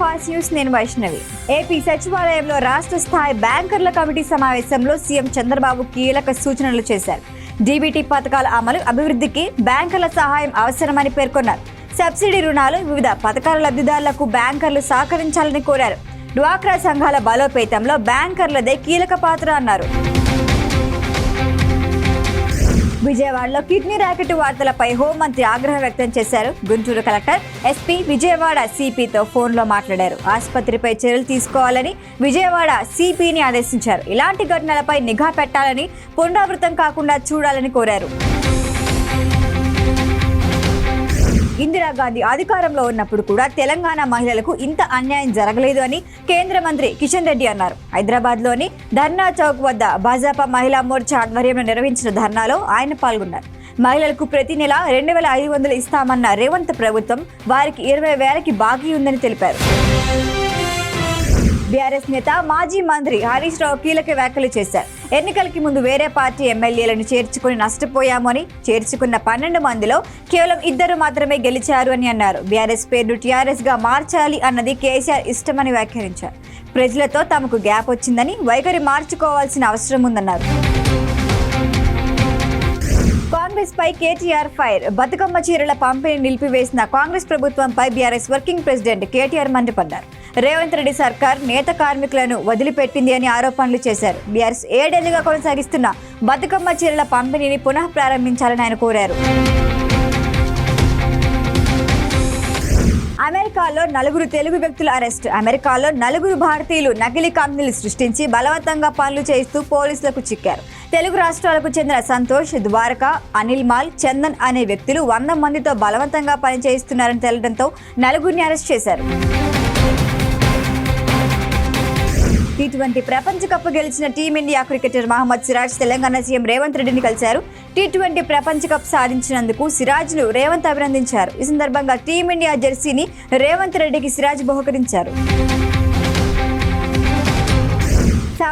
Fast news నేను Vaishnavi. AP సచివాలయంలో రాష్ట్ర స్థాయి బ్యాంకర్ల కమిటీ సమావేశంలో సీఎం చంద్రబాబు కీలక సూచనలు చేశారు. డీబీటీ పథకాల అమలు అభివృద్ధికి బ్యాంకర్ల సహాయం అవసరమని పేర్కొన్నారు. సబ్సిడీ రుణాలు వివిధ పథకాల లబ్ధిదారులకు బ్యాంకర్లు సహకరించాలని కోరారు. డ్వాక్రా సంఘాల బలోపేతంలో బ్యాంకర్లదే కీలక పాత్ర అన్నారు. విజయవాడలో కిడ్నీ ర్యాకెట్ వార్తలపై హోంమంత్రి ఆగ్రహం వ్యక్తం చేశారు. గుంటూరు కలెక్టర్ ఎస్పీ విజయవాడ సిపితో ఫోన్లో మాట్లాడారు. ఆసుపత్రిపై చర్యలు తీసుకోవాలని విజయవాడ సిపిని ఆదేశించారు. ఇలాంటి ఘటనలపై నిఘా పెట్టాలని పునరావృతం కాకుండా చూడాలని కోరారు. ఇందిరాగాంధీ అధికారంలో ఉన్నప్పుడు కూడా తెలంగాణ మహిళలకు ఇంత అన్యాయం జరగలేదు అని కేంద్ర మంత్రి కిషన్ రెడ్డి అన్నారు. హైదరాబాద్లోని ధర్నా చౌక్ వద్ద భాజపా మహిళా మోర్చా ఆధ్వర్యంలో నిర్వహించిన ధర్నాలో ఆయన పాల్గొన్నారు. మహిళలకు ప్రతి నెల రెండు వేల ఐదు వందలు ఇస్తామన్న రేవంత్ ప్రభుత్వం వారికి ఇరవై వేలకి బాకీ ఉందని తెలిపారు. బీఆర్ఎస్ నేత మాజీ మంత్రి హరీష్ రావు కీలక వ్యాఖ్యలు చేశారు. ఎన్నికలకి ముందు వేరే పార్టీ ఎమ్మెల్యేలను చేర్చుకుని నష్టపోయామని చేర్చుకున్న పన్నెండు మందిలో కేవలం ఇద్దరు మాత్రమే గెలిచారు అని అన్నారు. బీఆర్ఎస్ పేరును టీఆర్ఎస్గా మార్చాలి అన్నది కేసీఆర్ ఇష్టమని వ్యాఖ్యానించారు. ప్రజలతో తమకు గ్యాప్ వచ్చిందని వైఖరి మార్చుకోవాల్సిన అవసరం ఉందన్నారు. కాంగ్రెస్ పై కేటీఆర్ ఫైర్. బతుకమ్మ చీరల పంపిణీ నిలిపివేసిన కాంగ్రెస్ ప్రభుత్వంపై బీఆర్ఎస్ వర్కింగ్ ప్రెసిడెంట్ కేటీఆర్ మండిపడ్డారు. రేవంత్ రెడ్డి సర్కార్ నేత కార్మికులను వదిలిపెట్టింది అని ఆరోపణలు చేశారు. బీఆర్ఎస్ ఏడేళ్ళుగా కొనసాగిస్తున్న బతుకమ్మ చీరల పంపిణీని పునః ప్రారంభించాలని ఆయన కోరారు. అమెరికాలో నలుగురు తెలుగు వ్యక్తుల అరెస్ట్. అమెరికాలో నలుగురు భారతీయులు నకిలీ కంపెనీలు సృష్టించి బలవంతంగా పనులు చేయిస్తూ పోలీసులకు చిక్కారు. తెలుగు రాష్ట్రాలకు చెందిన సంతోష్ ద్వారక అనిల్ మాల్ చందన్ అనే వ్యక్తులు వంద మందితో బలవంతంగా పనిచేయిస్తున్నారని తెలడంతో నలుగురిని అరెస్ట్ చేశారు. టీ ట్వంటీ ప్రపంచ కప్ గెలిచిన team India cricketer Mohammed Siraj Telangana CM Revanth రెడ్డిని కలిశారు. టీ ట్వంటీ ప్రపంచ కప్ సాధించినందుకు సిరాజ్ను రేవంత్ అభినందించారు. ఈ సందర్భంగా టీమిండియా జెర్సీని రేవంత్ రెడ్డికి సిరాజ్ బహుకరించారు.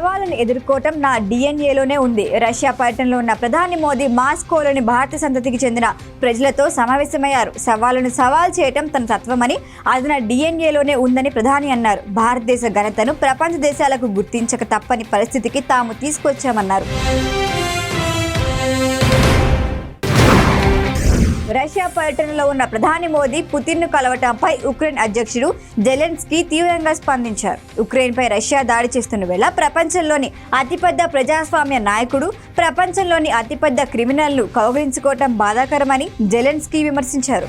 సవాళ్ళను ఎదుర్కోవటం నా డిఎన్ఏలోనే ఉంది. రష్యా పర్యటనలో ఉన్న ప్రధాని మోదీ మాస్కోలోని భారత సంతతికి చెందిన ప్రజలతో సమావేశమయ్యారు. సవాళ్ళను సవాల్ చేయటం తన తత్వమని అది నా డిఎన్ఏలోనే ఉందని ప్రధాని అన్నారు. భారతదేశ ఘనతను ప్రపంచ దేశాలకు గుర్తించక తప్పని పరిస్థితికి తాము తీసుకొచ్చామన్నారు. రష్యా పర్యటనలో ఉన్న ప్రధాని మోదీ పుతిన్ను కలవటంపై ఉక్రెయిన్ అధ్యక్షుడు జెలెన్స్కీ తీవ్రంగా స్పందించారు. ఉక్రెయిన్పై రష్యా దాడి చేస్తున్న వేళ ప్రపంచంలోని అతిపెద్ద ప్రజాస్వామ్య నాయకుడు ప్రపంచంలోని అతిపెద్ద క్రిమినల్ను కౌగిలించుకోవటం బాధాకరమని జెలెన్స్కీ విమర్శించారు.